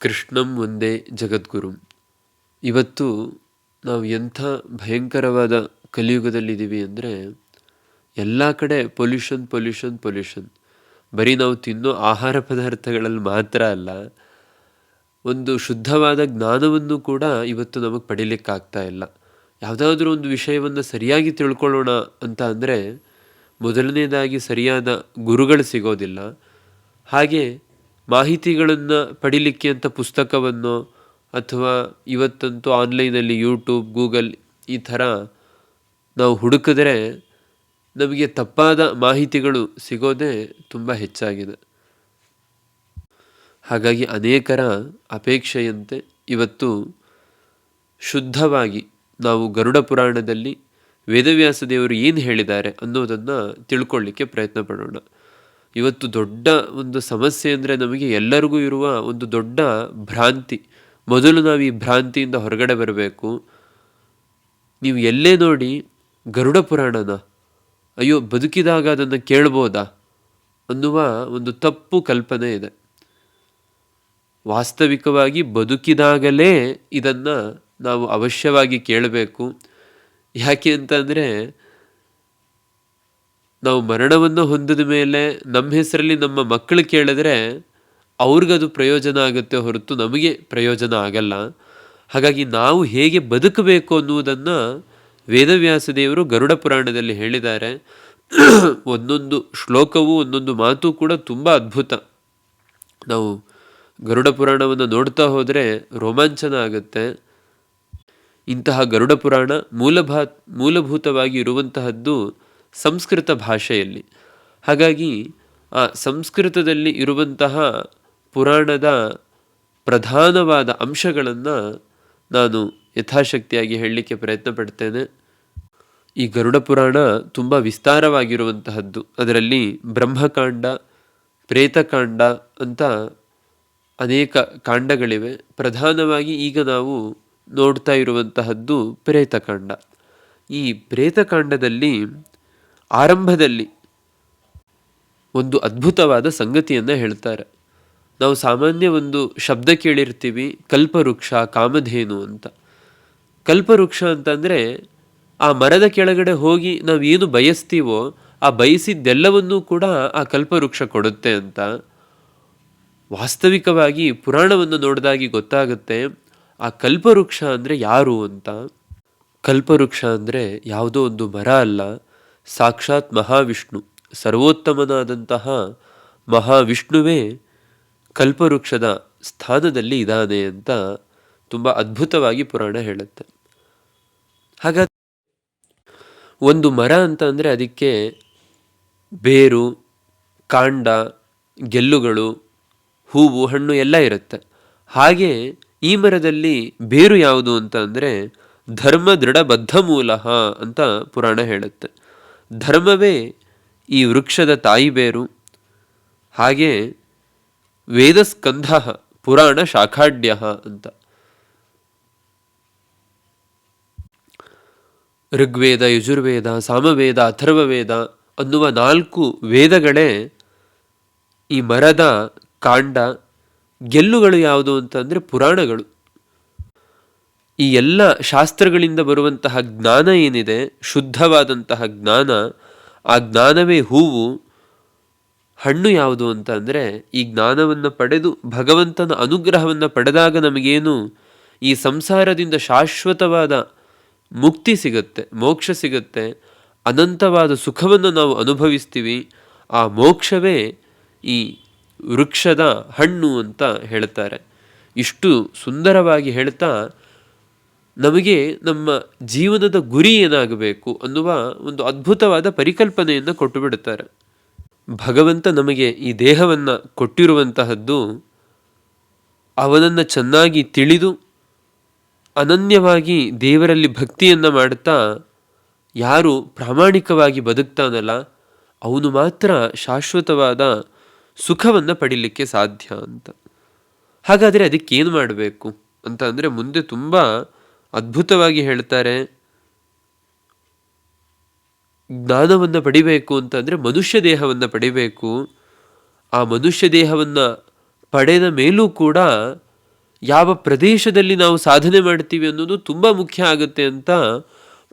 ಕೃಷ್ಣಂ ಒಂದೇ ಜಗದ್ಗುರು. ಇವತ್ತು ನಾವು ಎಂಥ ಭಯಂಕರವಾದ ಕಲಿಯುಗದಲ್ಲಿದ್ದೀವಿ ಅಂದರೆ, ಎಲ್ಲ ಕಡೆ ಪೊಲ್ಯೂಷನ್ ಪೊಲ್ಯೂಷನ್ ಪೊಲ್ಯೂಷನ್. ಬರೀ ನಾವು ತಿನ್ನೋ ಆಹಾರ ಪದಾರ್ಥಗಳಲ್ಲಿ ಮಾತ್ರ ಅಲ್ಲ, ಒಂದು ಶುದ್ಧವಾದ ಜ್ಞಾನವನ್ನು ಕೂಡ ಇವತ್ತು ನಮಗೆ ಪಡೀಲಿಕ್ಕಾಗ್ತಾ ಇಲ್ಲ. ಯಾವುದಾದ್ರೂ ಒಂದು ವಿಷಯವನ್ನು ಸರಿಯಾಗಿ ತಿಳ್ಕೊಳ್ಳೋಣ ಅಂತ ಅಂದರೆ, ಮೊದಲನೇದಾಗಿ ಸರಿಯಾದ ಗುರುಗಳು ಸಿಗೋದಿಲ್ಲ. ಹಾಗೆ ಮಾಹಿತಿಗಳನ್ನು ಪಡಿಲಿಕ್ಕೆ ಅಂತ ಪುಸ್ತಕವನ್ನು ಅಥವಾ ಇವತ್ತಂತೂ ಆನ್ಲೈನಲ್ಲಿ ಯೂಟ್ಯೂಬ್, ಗೂಗಲ್ ಈ ಥರ ನಾವು ಹುಡುಕಿದ್ರೆ ನಮಗೆ ತಪ್ಪಾದ ಮಾಹಿತಿಗಳು ಸಿಗೋದೇ ತುಂಬ ಹೆಚ್ಚಾಗಿದೆ. ಹಾಗಾಗಿ ಅನೇಕರ ಅಪೇಕ್ಷೆಯಂತೆ ಇವತ್ತು ಶುದ್ಧವಾಗಿ ನಾವು ಗರುಡ ಪುರಾಣದಲ್ಲಿ ವೇದವ್ಯಾಸ ದೇವರು ಏನು ಹೇಳಿದ್ದಾರೆ ಅನ್ನೋದನ್ನು ತಿಳ್ಕೊಳ್ಳಿಕ್ಕೆ ಪ್ರಯತ್ನ ಪಡೋಣ. ಇವತ್ತು ದೊಡ್ಡ ಒಂದು ಸಮಸ್ಯೆ ಅಂದರೆ ನಮಗೆ ಎಲ್ಲರಿಗೂ ಇರುವ ಒಂದು ದೊಡ್ಡ ಭ್ರಾಂತಿ. ಮೊದಲು ನಾವು ಈ ಭ್ರಾಂತಿಯಿಂದ ಹೊರಗಡೆ ಬರಬೇಕು. ನೀವು ಎಲ್ಲೇ ನೋಡಿ ಗರುಡ ಪುರಾಣನ, ಅಯ್ಯೋ ಬದುಕಿದಾಗ ಅದನ್ನು ಕೇಳ್ಬೋದಾ ಅನ್ನುವ ಒಂದು ತಪ್ಪು ಕಲ್ಪನೆ ಇದೆ. ವಾಸ್ತವಿಕವಾಗಿ ಬದುಕಿದಾಗಲೇ ಇದನ್ನು ನಾವು ಅವಶ್ಯವಾಗಿ ಕೇಳಬೇಕು. ಯಾಕೆ ಅಂತಂದರೆ ನಾವು ಮರಣವನ್ನು ಹೊಂದಿದ ಮೇಲೆ ನಮ್ಮ ಹೆಸರಲ್ಲಿ ನಮ್ಮ ಮಕ್ಕಳು ಕೇಳಿದ್ರೆ ಅವ್ರಿಗದು ಪ್ರಯೋಜನ ಆಗುತ್ತೆ ಹೊರತು ನಮಗೆ ಪ್ರಯೋಜನ ಆಗಲ್ಲ. ಹಾಗಾಗಿ ನಾವು ಹೇಗೆ ಬದುಕಬೇಕು ಅನ್ನುವುದನ್ನು ವೇದವ್ಯಾಸ ದೇವರು ಗರುಡ ಪುರಾಣದಲ್ಲಿ ಹೇಳಿದ್ದಾರೆ. ಒಂದೊಂದು ಶ್ಲೋಕವು ಒಂದೊಂದು ಮಾತು ಕೂಡ ತುಂಬ ಅದ್ಭುತ. ನಾವು ಗರುಡ ಪುರಾಣವನ್ನು ನೋಡ್ತಾ ಹೋದರೆ ರೋಮಾಂಚನ ಆಗುತ್ತೆ. ಇಂತಹ ಗರುಡ ಪುರಾಣ ಮೂಲಭಾ ಮೂಲಭೂತವಾಗಿ ಇರುವಂತಹದ್ದು ಸಂಸ್ಕೃತ ಭಾಷೆಯಲ್ಲಿ. ಹಾಗಾಗಿ, ಆ ಸಂಸ್ಕೃತದಲ್ಲಿ ಇರುವಂತಹ ಪುರಾಣದ ಪ್ರಧಾನವಾದ ಅಂಶಗಳನ್ನು ನಾನು ಯಥಾಶಕ್ತಿಯಾಗಿ ಹೇಳಲಿಕ್ಕೆ ಪ್ರಯತ್ನ ಪಡ್ತೇನೆ. ಈ ಗರುಡ ಪುರಾಣ ತುಂಬ ವಿಸ್ತಾರವಾಗಿರುವಂತಹದ್ದು. ಅದರಲ್ಲಿ ಬ್ರಹ್ಮಕಾಂಡ, ಪ್ರೇತಕಾಂಡ ಅಂತ ಅನೇಕ ಕಾಂಡಗಳಿವೆ. ಪ್ರಧಾನವಾಗಿ ಈಗ ನಾವು ನೋಡ್ತಾ ಇರುವಂತಹದ್ದು ಪ್ರೇತಕಾಂಡ. ಈ ಪ್ರೇತಕಾಂಡದಲ್ಲಿ ಆರಂಭದಲ್ಲಿ ಒಂದು ಅದ್ಭುತವಾದ ಸಂಗತಿಯನ್ನು ಹೇಳ್ತಾರೆ. ನಾವು ಸಾಮಾನ್ಯ ಒಂದು ಶಬ್ದ ಕೇಳಿರ್ತೀವಿ, ಕಲ್ಪವೃಕ್ಷ, ಕಾಮಧೇನು ಅಂತ. ಕಲ್ಪವೃಕ್ಷ ಅಂತಂದರೆ ಆ ಮರದ ಕೆಳಗಡೆ ಹೋಗಿ ನಾವು ಏನು ಬಯಸ್ತೀವೋ ಆ ಬಯಸಿದ್ದೆಲ್ಲವನ್ನೂ ಕೂಡ ಆ ಕಲ್ಪವೃಕ್ಷ ಕೊಡುತ್ತೆ ಅಂತ. ವಾಸ್ತವಿಕವಾಗಿ ಪುರಾಣವನ್ನು ನೋಡಿದಾಗಿ ಗೊತ್ತಾಗುತ್ತೆ, ಆ ಕಲ್ಪವೃಕ್ಷ ಅಂದರೆ ಯಾರು ಅಂತ. ಕಲ್ಪವೃಕ್ಷ ಅಂದರೆ ಯಾವುದೋ ಒಂದು ಮರ ಅಲ್ಲ. ಸಾಕ್ಷಾತ್ ಮಹಾವಿಷ್ಣು, ಸರ್ವೋತ್ತಮನಾದಂತಹ ಮಹಾವಿಷ್ಣುವೇ ಕಲ್ಪವೃಕ್ಷದ ಸ್ಥಾನದಲ್ಲಿ ಇದ್ದಾನೆ ಅಂತ ತುಂಬ ಅದ್ಭುತವಾಗಿ ಪುರಾಣ ಹೇಳುತ್ತೆ. ಹಾಗಾದ ಒಂದು ಮರ ಅಂತ ಅಂದರೆ ಅದಕ್ಕೆ ಬೇರು, ಕಾಂಡ, ಗೆಲ್ಲುಗಳು, ಹೂವು, ಹಣ್ಣು ಎಲ್ಲ ಇರುತ್ತೆ. ಹಾಗೆ ಈ ಮರದಲ್ಲಿ ಬೇರು ಯಾವುದು ಅಂತ ಅಂದರೆ ಧರ್ಮ ದೃಢಬದ್ಧ ಮೂಲ ಅಂತ ಪುರಾಣ ಹೇಳುತ್ತೆ. ಧರ್ಮವೇ ಈ ವೃಕ್ಷದ ತಾಯಿ ಬೇರು. ಹಾಗೆ ವೇದಸ್ಕಂಧ ಪುರಾಣ ಶಾಖಾಢ್ಯ ಅಂತ. ಋಗ್ವೇದ, ಯಜುರ್ವೇದ, ಸಾಮವೇದ, ಅಥರ್ವವೇದ ಅನ್ನುವ ನಾಲ್ಕು ವೇದಗಳೇ ಈ ಮರದ ಕಾಂಡ ಗೆಲ್ಲುಗಳು ಯಾವುದು ಅಂತಂದರೆ ಪುರಾಣಗಳು. ಈ ಎಲ್ಲ ಶಾಸ್ತ್ರಗಳಿಂದ ಬರುವಂತಹ ಜ್ಞಾನ ಏನಿದೆ, ಶುದ್ಧವಾದಂತಹ ಜ್ಞಾನ, ಆ ಜ್ಞಾನವೇ ಹೂವು, ಹಣ್ಣು ಯಾವುದು ಅಂತ ಅಂದರೆ ಈ ಜ್ಞಾನವನ್ನು ಪಡೆದು ಭಗವಂತನ ಅನುಗ್ರಹವನ್ನು ಪಡೆದಾಗ ನಮಗೇನು ಈ ಸಂಸಾರದಿಂದ ಶಾಶ್ವತವಾದ ಮುಕ್ತಿ ಸಿಗುತ್ತೆ, ಮೋಕ್ಷ ಸಿಗುತ್ತೆ, ಅನಂತವಾದ ಸುಖವನ್ನು ನಾವು ಅನುಭವಿಸ್ತೀವಿ, ಆ ಮೋಕ್ಷವೇ ಈ ವೃಕ್ಷದ ಹಣ್ಣು ಅಂತ ಹೇಳ್ತಾರೆ. ಇಷ್ಟು ಸುಂದರವಾಗಿ ಹೇಳ್ತಾ ನಮಗೆ ನಮ್ಮ ಜೀವನದ ಗುರಿ ಏನಾಗಬೇಕು ಅನ್ನುವ ಒಂದು ಅದ್ಭುತವಾದ ಪರಿಕಲ್ಪನೆಯನ್ನು ಕೊಟ್ಟು ಬಿಡುತ್ತಾರೆ. ಭಗವಂತ ನಮಗೆ ಈ ದೇಹವನ್ನು ಕೊಟ್ಟಿರುವಂತಹದ್ದು ಅವನನ್ನು ಚೆನ್ನಾಗಿ ತಿಳಿದು ಅನನ್ಯವಾಗಿ ದೇವರಲ್ಲಿ ಭಕ್ತಿಯನ್ನು ಮಾಡುತ್ತಾ ಯಾರು ಪ್ರಾಮಾಣಿಕವಾಗಿ ಬದುಕ್ತಾನಲ್ಲ, ಅವನು ಮಾತ್ರ ಶಾಶ್ವತವಾದ ಸುಖವನ್ನು ಪಡೀಲಿಕ್ಕೆ ಸಾಧ್ಯ ಅಂತ. ಹಾಗಾದರೆ ಅದಕ್ಕೇನು ಮಾಡಬೇಕು ಅಂತ ಅಂದರೆ ಮುಂದೆ ತುಂಬ ಅದ್ಭುತವಾಗಿ ಹೇಳ್ತಾರೆ, ಜ್ಞಾನವನ್ನು ಪಡಿಬೇಕು ಅಂತಂದರೆ ಮನುಷ್ಯ ದೇಹವನ್ನು ಪಡಿಬೇಕು. ಆ ಮನುಷ್ಯ ದೇಹವನ್ನು ಪಡೆದ ಮೇಲೂ ಕೂಡ ಯಾವ ಪ್ರದೇಶದಲ್ಲಿ ನಾವು ಸಾಧನೆ ಮಾಡ್ತೀವಿ ಅನ್ನೋದು ತುಂಬ ಮುಖ್ಯ ಆಗುತ್ತೆ ಅಂತ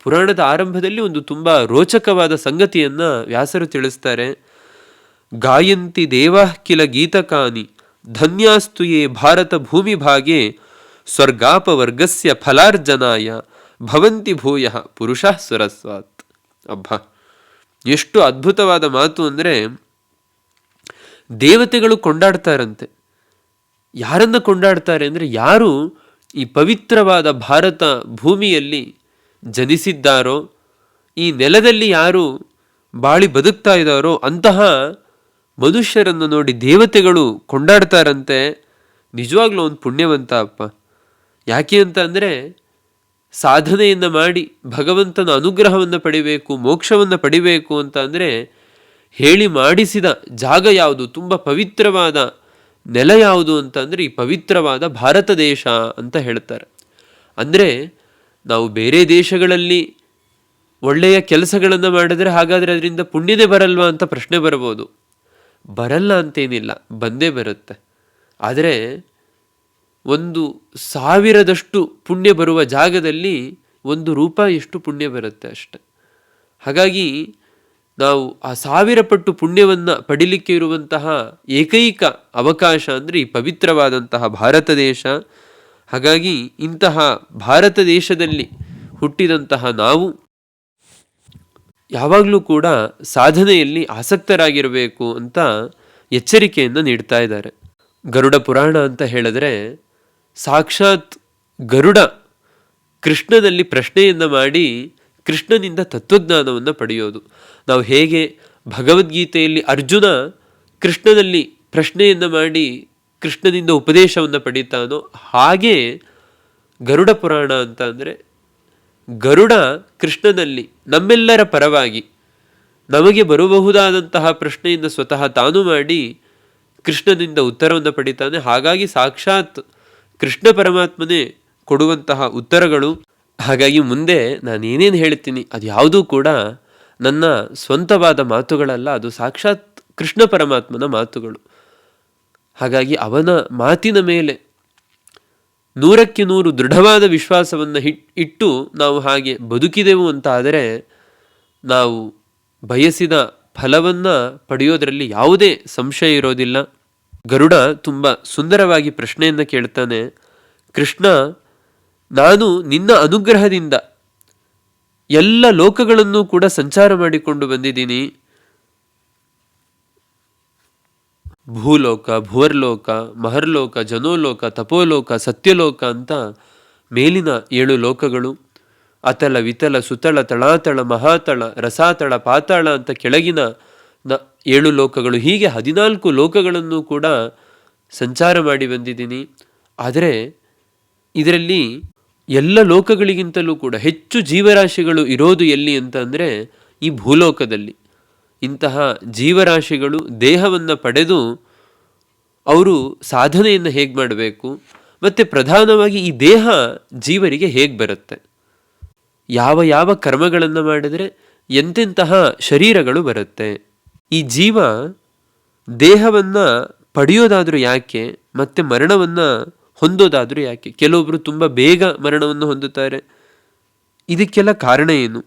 ಪುರಾಣದ ಆರಂಭದಲ್ಲಿ ಒಂದು ತುಂಬ ರೋಚಕವಾದ ಸಂಗತಿಯನ್ನು ವ್ಯಾಸರು ತಿಳಿಸ್ತಾರೆ. ಗಾಯಂತಿ ದೇವ ಕಿಲ ಗೀತಕಾನಿ, ಧನ್ಯಾಸ್ತು ಯೇ ಭಾರತ ಭೂಮಿ ಭಾಗೆ ಸ್ವರ್ಗಾಪವರ್ಗಸ್ಯ ಫಲಾರ್ಜನಾಯ ಭವಂತಿ ಭೂಯ ಪುರುಷ ಸುರಸ್ವಾತ್ ಅಬ್ಬ, ಎಷ್ಟು ಅದ್ಭುತವಾದ ಮಾತು ಅಂದರೆ ದೇವತೆಗಳು ಕೊಂಡಾಡ್ತಾರಂತೆ. ಯಾರನ್ನು ಕೊಂಡಾಡ್ತಾರೆ ಅಂದರೆ ಯಾರು ಈ ಪವಿತ್ರವಾದ ಭಾರತ ಭೂಮಿಯಲ್ಲಿ ಜನಿಸಿದ್ದಾರೋ, ಈ ನೆಲದಲ್ಲಿ ಯಾರು ಬಾಳಿ ಬದುಕ್ತಾ ಇದ್ದಾರೋ, ಅಂತಹ ಮನುಷ್ಯರನ್ನು ನೋಡಿ ದೇವತೆಗಳು ಕೊಂಡಾಡ್ತಾರಂತೆ. ನಿಜವಾಗ್ಲೂ ಒಂದು ಪುಣ್ಯವಂತ ಅಪ್ಪ. ಯಾಕೆ ಅಂತ ಅಂದರೆ ಸಾಧನೆಯನ್ನು ಮಾಡಿ ಭಗವಂತನ ಅನುಗ್ರಹವನ್ನು ಪಡಿಬೇಕು, ಮೋಕ್ಷವನ್ನು ಪಡಿಬೇಕು ಅಂತ ಅಂದರೆ ಹೇಳಿ ಮಾಡಿಸಿದ ಜಾಗ ಯಾವುದು? ತುಂಬ ಪವಿತ್ರವಾದ ನೆಲ ಯಾವುದು ಅಂತ ಅಂದರೆ ಈ ಪವಿತ್ರವಾದ ಭಾರತ ದೇಶ ಅಂತ ಹೇಳ್ತಾರೆ. ಅಂದರೆ ನಾವು ಬೇರೆ ದೇಶಗಳಲ್ಲಿ ಒಳ್ಳೆಯ ಕೆಲಸಗಳನ್ನು ಮಾಡಿದರೆ ಹಾಗಾದರೆ ಅದರಿಂದ ಪುಣ್ಯನೇ ಬರಲ್ವಾ ಅಂತ ಪ್ರಶ್ನೆ ಬರ್ಬೋದು. ಬರಲ್ಲ ಅಂತೇನಿಲ್ಲ, ಬಂದೇ ಬರುತ್ತೆ. ಆದರೆ ಒಂದು ಸಾವಿರದಷ್ಟು ಪುಣ್ಯ ಬರುವ ಜಾಗದಲ್ಲಿ ಒಂದು ರೂಪಾಯಿಯಷ್ಟು ಪುಣ್ಯ ಬರುತ್ತೆ ಅಷ್ಟೆ. ಹಾಗಾಗಿ ನಾವು ಆ ಸಾವಿರ ಪಟ್ಟು ಪುಣ್ಯವನ್ನು ಪಡಿಲಿಕ್ಕೆ ಇರುವಂತಹ ಏಕೈಕ ಅವಕಾಶ ಅಂದರೆ ಈ ಪವಿತ್ರವಾದಂತಹ ಭಾರತ ದೇಶ. ಹಾಗಾಗಿ ಇಂತಹ ಭಾರತ ದೇಶದಲ್ಲಿ ಹುಟ್ಟಿದಂತಹ ನಾವು ಯಾವಾಗಲೂ ಕೂಡ ಸಾಧನೆಯಲ್ಲಿ ಆಸಕ್ತರಾಗಿರಬೇಕು ಅಂತ ಎಚ್ಚರಿಕೆಯನ್ನು ನೀಡ್ತಾ ಇದ್ದಾರೆ. ಗರುಡ ಪುರಾಣ ಅಂತ ಹೇಳಿದ್ರೆ ಸಾಕ್ಷಾತ್ ಗರುಡ ಕೃಷ್ಣನಲ್ಲಿ ಪ್ರಶ್ನೆಯನ್ನು ಮಾಡಿ ಕೃಷ್ಣನಿಂದ ತತ್ವಜ್ಞಾನವನ್ನು ಪಡೆಯೋದು. ನಾವು ಹೇಗೆ ಭಗವದ್ಗೀತೆಯಲ್ಲಿ ಅರ್ಜುನ ಕೃಷ್ಣನಲ್ಲಿ ಪ್ರಶ್ನೆಯನ್ನು ಮಾಡಿ ಕೃಷ್ಣನಿಂದ ಉಪದೇಶವನ್ನು ಪಡೀತಾನೋ ಹಾಗೆ ಗರುಡ ಪುರಾಣ ಅಂತ ಅಂದರೆ ಗರುಡ ಕೃಷ್ಣನಲ್ಲಿ ನಮ್ಮೆಲ್ಲರ ಪರವಾಗಿ ನಮಗೆ ಬರಬಹುದಾದಂತಹ ಪ್ರಶ್ನೆಯಿಂದ ಸ್ವತಃ ತಾನು ಮಾಡಿ ಕೃಷ್ಣನಿಂದ ಉತ್ತರವನ್ನು ಪಡಿತಾನೆ. ಹಾಗಾಗಿ ಸಾಕ್ಷಾತ್ ಕೃಷ್ಣ ಪರಮಾತ್ಮನೇ ಕೊಡುವಂತಹ ಉತ್ತರಗಳು. ಹಾಗಾಗಿ ಮುಂದೆ ನಾನು ಏನೇನು ಹೇಳ್ತೀನಿ, ಅದು ಯಾವುದೂ ಕೂಡ ನನ್ನ ಸ್ವಂತವಾದ ಮಾತುಗಳಲ್ಲ, ಅದು ಸಾಕ್ಷಾತ್ ಕೃಷ್ಣ ಪರಮಾತ್ಮನ ಮಾತುಗಳು. ಹಾಗಾಗಿ ಅವನ ಮಾತಿನ ಮೇಲೆ ನೂರಕ್ಕೆ ನೂರು ದೃಢವಾದ ವಿಶ್ವಾಸವನ್ನು ಇಟ್ಟು ನಾವು ಹಾಗೆ ಬದುಕಿದೆವು ಅಂತ ಆದರೆ ನಾವು ಬಯಸಿದ ಫಲವನ್ನು ಪಡೆಯೋದರಲ್ಲಿ ಯಾವುದೇ ಸಂಶಯ ಇರೋದಿಲ್ಲ. ಗರುಡ ತುಂಬ ಸುಂದರವಾಗಿ ಪ್ರಶ್ನೆಯನ್ನು ಕೇಳ್ತಾನೆ ಕೃಷ್ಣ, ನಾನು ನಿನ್ನ ಅನುಗ್ರಹದಿಂದ ಎಲ್ಲ ಲೋಕಗಳನ್ನು ಕೂಡ ಸಂಚಾರ ಮಾಡಿಕೊಂಡು ಬಂದಿದ್ದೀನಿ. ಭೂಲೋಕ, ಭುವರ್ಲೋಕ, ಮಹರ್ಲೋಕ, ಜನೋಲೋಕ, ತಪೋಲೋಕ, ಸತ್ಯಲೋಕ ಅಂತ ಮೇಲಿನ ಏಳು ಲೋಕಗಳು, ಅತಲ, ವಿತಲ ಸುತಳ ತಳಾತಳ, ಮಹಾತಳ, ರಸಾತಳ, ಪಾತಾಳ ಅಂತ ಕೆಳಗಿನ ನ ಏಳು ಲೋಕಗಳು, ಹೀಗೆ ಹದಿನಾಲ್ಕು ಲೋಕಗಳನ್ನು ಕೂಡ ಸಂಚಾರ ಮಾಡಿ ಬಂದಿದ್ದೀನಿ. ಆದರೆ ಇದರಲ್ಲಿ ಎಲ್ಲ ಲೋಕಗಳಿಗಿಂತಲೂ ಕೂಡ ಹೆಚ್ಚು ಜೀವರಾಶಿಗಳು ಇರೋದು ಎಲ್ಲಿ ಅಂತ ಈ ಭೂಲೋಕದಲ್ಲಿ. ಇಂತಹ ಜೀವರಾಶಿಗಳು ದೇಹವನ್ನು ಪಡೆದು ಅವರು ಸಾಧನೆಯನ್ನು ಹೇಗೆ ಮಾಡಬೇಕು, ಮತ್ತು ಪ್ರಧಾನವಾಗಿ ಈ ದೇಹ ಜೀವರಿಗೆ ಹೇಗೆ ಬರುತ್ತೆ, ಯಾವ ಯಾವ ಕರ್ಮಗಳನ್ನು ಮಾಡಿದರೆ ಎಂತೆಂತಹ ಶರೀರಗಳು ಬರುತ್ತೆ. ಈ ಜೀವ ದೇಹವನ್ನು ಪಡೆಯೋದಾದರೂ ಯಾಕೆ, ಮತ್ತೆ ಮರಣವನ್ನು ಹೊಂದೋದಾದರೂ ಯಾಕೆ? ಕೆಲವೊಬ್ಬರು ತುಂಬ ಬೇಗ ಮರಣವನ್ನು ಹೊಂದುತ್ತಾರೆ. ಇದಕ್ಕೆಲ್ಲ ಕಾರಣ ಏನು?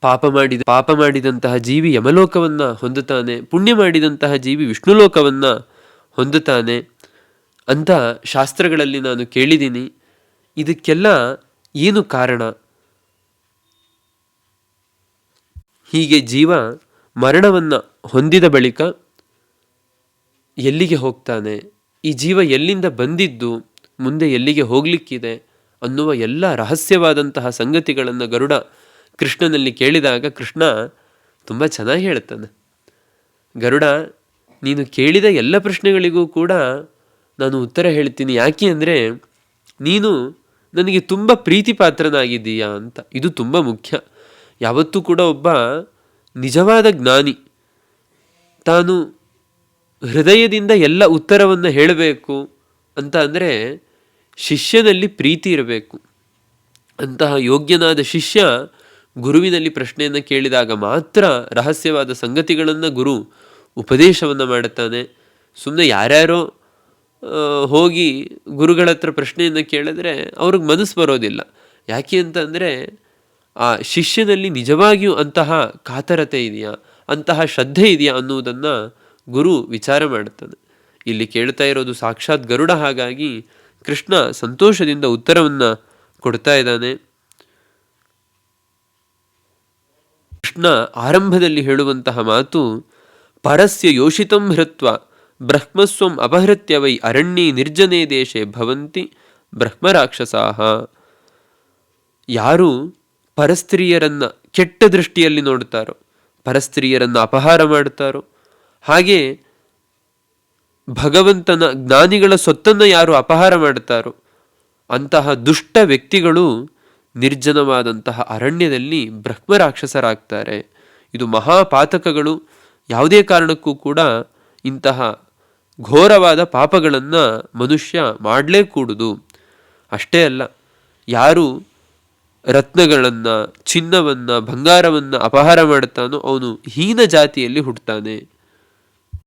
ಪಾಪ ಮಾಡಿದ, ಪಾಪ ಮಾಡಿದಂತಹ ಜೀವಿ ಯಮಲೋಕವನ್ನ ಹೊಂದುತ್ತಾನೆ, ಪುಣ್ಯ ಮಾಡಿದಂತಹ ಜೀವಿ ವಿಷ್ಣುಲೋಕವನ್ನ ಹೊಂದುತ್ತಾನೆ ಅಂತ ಶಾಸ್ತ್ರಗಳಲ್ಲಿ ನಾನು ಕೇಳಿದ್ದೀನಿ. ಇದಕ್ಕೆಲ್ಲ ಏನು ಕಾರಣ? ಹೀಗೆ ಜೀವ ಮರಣವನ್ನು ಹೊಂದಿದ ಬಳಿಕ ಎಲ್ಲಿಗೆ ಹೋಗ್ತಾನೆ? ಈ ಜೀವ ಎಲ್ಲಿಂದ ಬಂದಿದ್ದು? ಮುಂದೆ ಎಲ್ಲಿಗೆ ಹೋಗ್ಲಿಕ್ಕಿದೆ? ಅನ್ನುವ ಎಲ್ಲ ರಹಸ್ಯವಾದಂತಹ ಸಂಗತಿಗಳನ್ನು ಗರುಡ ಕೃಷ್ಣನಲ್ಲಿ ಕೇಳಿದಾಗ ಕೃಷ್ಣ ತುಂಬ ಚೆನ್ನಾಗಿ ಹೇಳ್ತಾನೆ. ಗರುಡ, ನೀನು ಕೇಳಿದ ಎಲ್ಲ ಪ್ರಶ್ನೆಗಳಿಗೂ ಕೂಡ ನಾನು ಉತ್ತರ ಹೇಳ್ತೀನಿ. ಯಾಕೆ ಅಂದರೆ, ನೀನು ನನಗೆ ತುಂಬ ಪ್ರೀತಿ ಪಾತ್ರನಾಗಿದ್ದೀಯಾ ಅಂತ. ಇದು ತುಂಬ ಮುಖ್ಯ. ಯಾವತ್ತೂ ಕೂಡ ಒಬ್ಬ ನಿಜವಾದ ಜ್ಞಾನಿ. ತಾನು ಹೃದಯದಿಂದ ಎಲ್ಲ ಉತ್ತರವನ್ನು ಹೇಳಬೇಕು ಅಂತ ಅಂದರೆ ಶಿಷ್ಯನಲ್ಲಿ ಪ್ರೀತಿ ಇರಬೇಕು. ಅಂತಹ ಯೋಗ್ಯನಾದ ಶಿಷ್ಯ ಗುರುವಿನಲ್ಲಿ ಪ್ರಶ್ನೆಯನ್ನು ಕೇಳಿದಾಗ ಮಾತ್ರ ರಹಸ್ಯವಾದ ಸಂಗತಿಗಳನ್ನು ಗುರು ಉಪದೇಶವನ್ನು ಮಾಡುತ್ತಾನೆ. ಸುಮ್ಮನೆ ಯಾರ್ಯಾರೋ ಹೋಗಿ ಗುರುಗಳ ಹತ್ರ ಪ್ರಶ್ನೆಯನ್ನು ಕೇಳಿದ್ರೆ ಅವ್ರಿಗೆ ಮನಸ್ಸು ಬರೋದಿಲ್ಲ. ಯಾಕೆ ಅಂತಂದರೆ ಆ ಶಿಷ್ಯನಲ್ಲಿ ನಿಜವಾಗಿಯೂ ಅಂತಹ ಕಾತರತೆ ಇದೆಯಾ? ಅಂತಹ ಶ್ರದ್ಧೆ ಇದೆಯಾ ಅನ್ನುವುದನ್ನು ಗುರು ವಿಚಾರ ಮಾಡುತ್ತಾನೆ. ಇಲ್ಲಿ ಕೇಳ್ತಾ ಇರೋದು ಸಾಕ್ಷಾತ್ ಗರುಡ ಹಾಗಾಗಿ ಕೃಷ್ಣ ಸಂತೋಷದಿಂದ ಉತ್ತರವನ್ನು ಕೊಡ್ತಾ ಇದ್ದಾನೆ. ಕೃಷ್ಣ ಆರಂಭದಲ್ಲಿ ಹೇಳುವಂತಹ ಮಾತು, ಪರಸ್ಯ ಯೋಷಿತಂ ಹೃತ್ವ, ಬ್ರಹ್ಮಸ್ವಂ ಅಪಹೃತ್ಯ ವೈ ಅರಣ್ಯ ನಿರ್ಜನೇ ದೇಶೆ ಭವಂತಿ ಬ್ರಹ್ಮರಾಕ್ಷಸಾಹ. ಯಾರು ಪರಸ್ತ್ರೀಯರನ್ನ ಕೆಟ್ಟ ದೃಷ್ಟಿಯಲ್ಲಿ ನೋಡುತ್ತಾರೋ, ಪರಸ್ತ್ರೀಯರನ್ನು ಅಪಹಾರ ಮಾಡುತ್ತಾರೋ, ಹಾಗೆ ಭಗವಂತನ ಜ್ಞಾನಿಗಳ ಸೊತ್ತನ್ನು ಯಾರು ಅಪಹಾರ ಮಾಡುತ್ತಾರೋ, ಅಂತಹ ದುಷ್ಟ ವ್ಯಕ್ತಿಗಳು ನಿರ್ಜನವಾದಂತಹ ಅರಣ್ಯದಲ್ಲಿ ಬ್ರಹ್ಮರಾಕ್ಷಸರಾಗ್ತಾರೆ. ಇದು ಮಹಾಪಾತಕಗಳು. ಯಾವುದೇ ಕಾರಣಕ್ಕೂ ಕೂಡ ಇಂತಹ ಘೋರವಾದ ಪಾಪಗಳನ್ನು ಮನುಷ್ಯ ಮಾಡಲೇ ಕೂಡುದು ಅಷ್ಟೇ ಅಲ್ಲ, ಯಾರು ರತ್ನಗಳನ್ನು, ಚಿನ್ನವನ್ನು, ಬಂಗಾರವನ್ನು ಅಪಹಾರ ಮಾಡುತ್ತಾನೋ ಅವನು ಹೀನ ಜಾತಿಯಲ್ಲಿ ಹುಟ್ಟುತ್ತಾನೆ.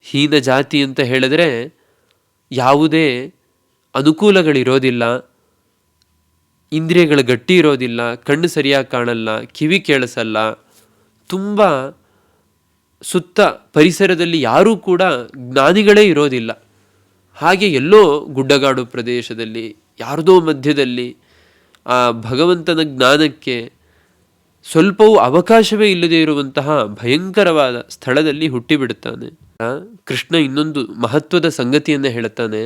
ಹೀನ ಜಾತಿ ಅಂತ ಹೇಳಿದ್ರೆ ಯಾವುದೇ ಅನುಕೂಲಗಳಿರೋದಿಲ್ಲ, ಇಂದ್ರಿಯಗಳು ಗಟ್ಟಿ ಇರೋದಿಲ್ಲ, ಕಣ್ಣು ಸರಿಯಾಗಿ ಕಾಣಲ್ಲ, ಕಿವಿ ಕೇಳಿಸಲ್ಲ, ತುಂಬ ಸುತ್ತ ಪರಿಸರದಲ್ಲಿ ಯಾರೂ ಕೂಡ ಜ್ಞಾನಿಗಳೇ ಇರೋದಿಲ್ಲ. ಹಾಗೆ ಎಲ್ಲೋ ಗುಡ್ಡಗಾಡು ಪ್ರದೇಶದಲ್ಲಿ, ಯಾರದೋ ಮಧ್ಯದಲ್ಲಿ ಆ ಭಗವಂತನ ಜ್ಞಾನಕ್ಕೆ ಸ್ವಲ್ಪವೂ ಅವಕಾಶವೇ ಇಲ್ಲದೇ ಇರುವಂತಹ ಭಯಂಕರವಾದ ಸ್ಥಳದಲ್ಲಿ ಹುಟ್ಟಿಬಿಡುತ್ತಾನೆ. ಕೃಷ್ಣ ಇನ್ನೊಂದು ಮಹತ್ವದ ಸಂಗತಿಯನ್ನು ಹೇಳುತ್ತಾನೆ.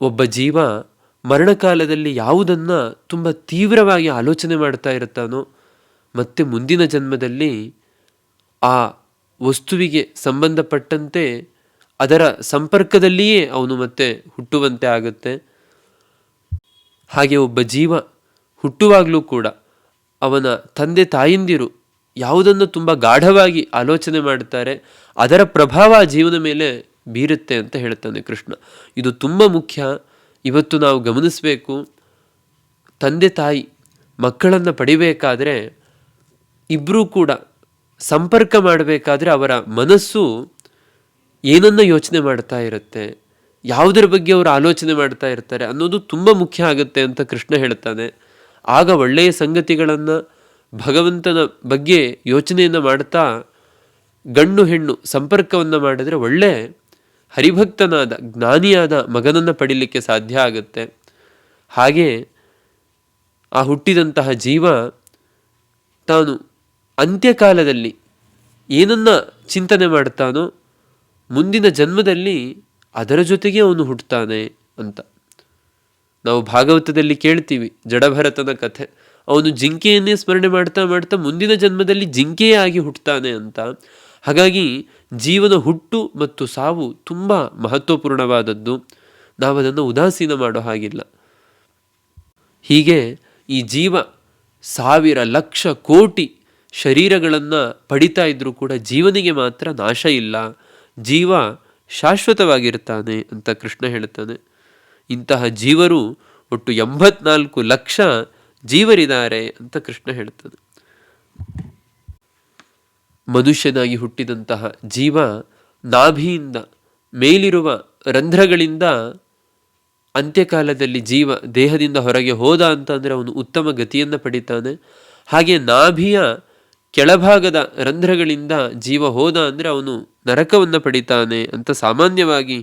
ಒಬ್ಬ ಜೀವ ಮರಣಕಾಲದಲ್ಲಿ ಯಾವುದನ್ನು ತುಂಬ ತೀವ್ರವಾಗಿ ಆಲೋಚನೆ ಮಾಡ್ತಾ ಇರುತ್ತಾನೋ, ಮತ್ತೆ ಮುಂದಿನ ಜನ್ಮದಲ್ಲಿ ಆ ವಸ್ತುವಿಗೆ ಸಂಬಂಧಪಟ್ಟಂತೆ ಅದರ ಸಂಪರ್ಕದಲ್ಲಿಯೇ ಅವನು ಮತ್ತೆ ಹುಟ್ಟುವಂತೆ ಆಗುತ್ತೆ. ಹಾಗೆ ಒಬ್ಬ ಜೀವ ಹುಟ್ಟುವಾಗಲೂ ಕೂಡ ಅವನ ತಂದೆ ತಾಯಿಂದಿರು ಯಾವುದನ್ನು ತುಂಬ ಗಾಢವಾಗಿ ಆಲೋಚನೆ ಮಾಡುತ್ತಾರೆ, ಅದರ ಪ್ರಭಾವ ಆ ಜೀವನ ಮೇಲೆ ಬೀರುತ್ತೆ ಅಂತ ಹೇಳ್ತಾನೆ ಕೃಷ್ಣ. ಇದು ತುಂಬ ಮುಖ್ಯ. ಇವತ್ತು ನಾವು ಗಮನಿಸಬೇಕು, ತಂದೆ ತಾಯಿ ಮಕ್ಕಳನ್ನು ಪಡಿಬೇಕಾದರೆ ಇಬ್ಬರೂ ಕೂಡ ಸಂಪರ್ಕ ಮಾಡಬೇಕಾದ್ರೆ ಅವರ ಮನಸ್ಸು ಏನನ್ನ ಯೋಚನೆ ಮಾಡ್ತಾ ಇರುತ್ತೆ. ಯಾವುದರ ಬಗ್ಗೆ ಅವರು ಆಲೋಚನೆ ಮಾಡ್ತಾ ಇರ್ತಾರೆ ಅನ್ನೋದು ತುಂಬ ಮುಖ್ಯ ಆಗುತ್ತೆ ಅಂತ ಕೃಷ್ಣ ಹೇಳ್ತಾನೆ. ಆಗ ಒಳ್ಳೆಯ ಸಂಗತಿಗಳನ್ನು ಭಗವಂತನ ಬಗ್ಗೆ ಯೋಚನೆಯನ್ನು ಮಾಡ್ತಾ ಗಂಡು ಹೆಣ್ಣು ಸಂಪರ್ಕವನ್ನು ಮಾಡಿದರೆ ಒಳ್ಳೆ ಹರಿಭಕ್ತನಾದ, ಜ್ಞಾನಿಯಾದ ಮಗನನ್ನು ಪಡಿಲಿಕ್ಕೆ ಸಾಧ್ಯ ಆಗುತ್ತೆ. ಹಾಗೆ ಆ ಹುಟ್ಟಿದಂತಹ ಜೀವ ತಾನು ಅಂತ್ಯಕಾಲದಲ್ಲಿ ಏನನ್ನ ಚಿಂತನೆ ಮಾಡ್ತಾನೋ, ಮುಂದಿನ ಜನ್ಮದಲ್ಲಿ ಅದರ ಜೊತೆಗೆ ಅವನು ಹುಟ್ಟುತ್ತಾನೆ ಅಂತ. ನಾವು ಭಾಗವತದಲ್ಲಿ ಕೇಳ್ತೀವಿ, ಜಡಭರತನ ಕಥೆ. ಅವನು ಜಿಂಕೆಯನ್ನೇ ಸ್ಮರಣೆ ಮಾಡ್ತಾ ಮಾಡ್ತಾ ಮುಂದಿನ ಜನ್ಮದಲ್ಲಿ ಜಿಂಕೆಯೇ ಆಗಿ ಹುಟ್ಟುತ್ತಾನೆ ಅಂತ. ಹಾಗಾಗಿ ಜೀವನ ಹುಟ್ಟು ಮತ್ತು ಸಾವು ತುಂಬ ಮಹತ್ವಪೂರ್ಣವಾದದ್ದು. ನಾವು ಅದನ್ನು ಉದಾಸೀನ ಮಾಡೋ ಹಾಗಿಲ್ಲ. ಹೀಗೆ ಈ ಜೀವ ಸಾವಿರ ಲಕ್ಷ ಕೋಟಿ ಶರೀರಗಳನ್ನು ಪಡಿತಾ ಇದ್ದರೂ ಕೂಡ ಜೀವನಿಗೆ ಮಾತ್ರ ನಾಶ ಇಲ್ಲ. ಜೀವ ಶಾಶ್ವತವಾಗಿರ್ತಾನೆ ಅಂತ ಕೃಷ್ಣ ಹೇಳುತ್ತಾನೆ. ಇಂತಹ ಜೀವರು ಒಟ್ಟು ಎಂಬತ್ನಾಲ್ಕು ಲಕ್ಷ ಜೀವರಿದ್ದಾರೆ ಅಂತ ಕೃಷ್ಣ ಹೇಳ್ತಾನೆ ಮನುಷ್ಯನಾಗಿ ಹುಟ್ಟಿದಂತಹ ಜೀವ ನಾಭಿಯಿಂದ ಮೇಲಿರುವ ರಂಧ್ರಗಳಿಂದ ಅಂತ್ಯಕಾಲದಲ್ಲಿ ಜೀವ ದೇಹದಿಂದ ಹೊರಗೆ ಹೋದ ಅಂತಂದರೆ ಅವನು ಉತ್ತಮ ಗತಿಯನ್ನು ಪಡಿತಾನೆ. ಹಾಗೆ ನಾಭಿಯ ಕೆಳಭಾಗದ ರಂಧ್ರಗಳಿಂದ ಜೀವ ಹೋದ ಅಂದರೆ ಅವನು ನರಕವನ್ನು ಪಡಿತಾನೆ ಅಂತ ಸಾಮಾನ್ಯವಾಗಿ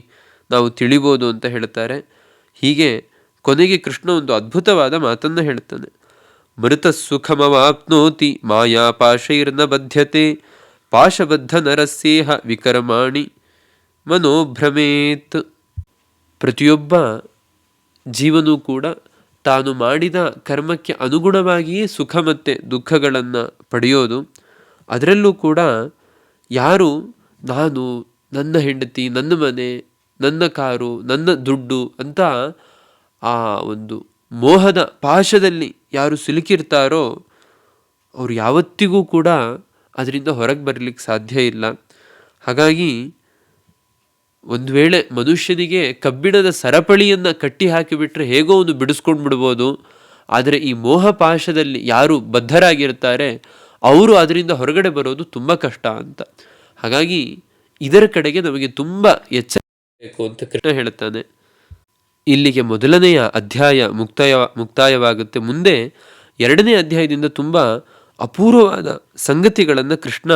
ನಾವು ತಿಳಿಬೋದು ಅಂತ ಹೇಳ್ತಾರೆ. ಹೀಗೆ ಕೊನೆಗೆ ಕೃಷ್ಣ ಒಂದು ಅದ್ಭುತವಾದ ಮಾತನ್ನು ಹೇಳ್ತಾನೆ. ಮೃತ ಸುಖಮವಾಪ್ನೋತಿ ಮಾಯಾ ಪಾಶೈರ್ನ ಬದ್ಧತೆ, ಪಾಶಬದ್ಧ ನರಸೇಹ ವಿಕರ್ಮಾಣಿ ಮನೋಭ್ರಮೇತ್. ಪ್ರತಿಯೊಬ್ಬ ಜೀವನೂ ಕೂಡ ತಾನು ಮಾಡಿದ ಕರ್ಮಕ್ಕೆ ಅನುಗುಣವಾಗಿಯೇ ಸುಖ ಮತ್ತು ದುಃಖಗಳನ್ನು ಪಡೆಯೋದು, ಅದರಲ್ಲೂ ಕೂಡ ಯಾರು ನಾನು, ನನ್ನ ಹೆಂಡತಿ, ನನ್ನ ಮನೆ, ನನ್ನ ಕಾರು, ನನ್ನ ದುಡ್ಡು ಅಂತ ಆ ಒಂದು ಮೋಹದ ಪಾಶದಲ್ಲಿ ಯಾರು ಸಿಲುಕಿರ್ತಾರೋ, ಅವರು ಯಾವತ್ತಿಗೂ ಕೂಡ ಅದರಿಂದ ಹೊರಗೆ ಬರಲಿಕ್ಕೆ ಸಾಧ್ಯ ಇಲ್ಲ. ಹಾಗಾಗಿ ಒಂದು ವೇಳೆ ಮನುಷ್ಯನಿಗೆ ಕಬ್ಬಿಣದ ಸರಪಳಿಯನ್ನು ಕಟ್ಟಿ ಹಾಕಿಬಿಟ್ರೆ ಹೇಗೋ ಒಂದು ಬಿಡಿಸ್ಕೊಂಡು ಬಿಡ್ಬೋದು. ಆದರೆ ಈ ಮೋಹಪಾಶದಲ್ಲಿ ಯಾರು ಬದ್ಧರಾಗಿರ್ತಾರೆ, ಅವರು ಅದರಿಂದ ಹೊರಗಡೆ ಬರೋದು ತುಂಬ ಕಷ್ಟ ಅಂತ. ಹಾಗಾಗಿ ಇದರ ಕಡೆಗೆ ನಮಗೆ ತುಂಬ ಎಚ್ಚರ ಬೇಕು ಅಂತ ಕೃಷ್ಣ ಹೇಳುತ್ತಾನೆ. ಇಲ್ಲಿಗೆ ಮೊದಲನೆಯ ಅಧ್ಯಾಯ ಮುಕ್ತಾಯ, ಮುಕ್ತಾಯವಾಗುತ್ತೆ. ಮುಂದೆ ಎರಡನೇ ಅಧ್ಯಾಯದಿಂದ ತುಂಬ ಅಪೂರ್ವವಾದ ಸಂಗತಿಗಳನ್ನು ಕೃಷ್ಣ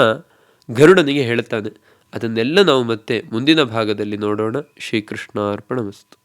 ಗರುಡನಿಗೆ ಹೇಳುತ್ತಾನೆ. ಅದನ್ನೆಲ್ಲ ನಾವು ಮತ್ತೆ ಮುಂದಿನ ಭಾಗದಲ್ಲಿ ನೋಡೋಣ. ಶ್ರೀಕೃಷ್ಣಾರ್ಪಣಮಸ್ತು.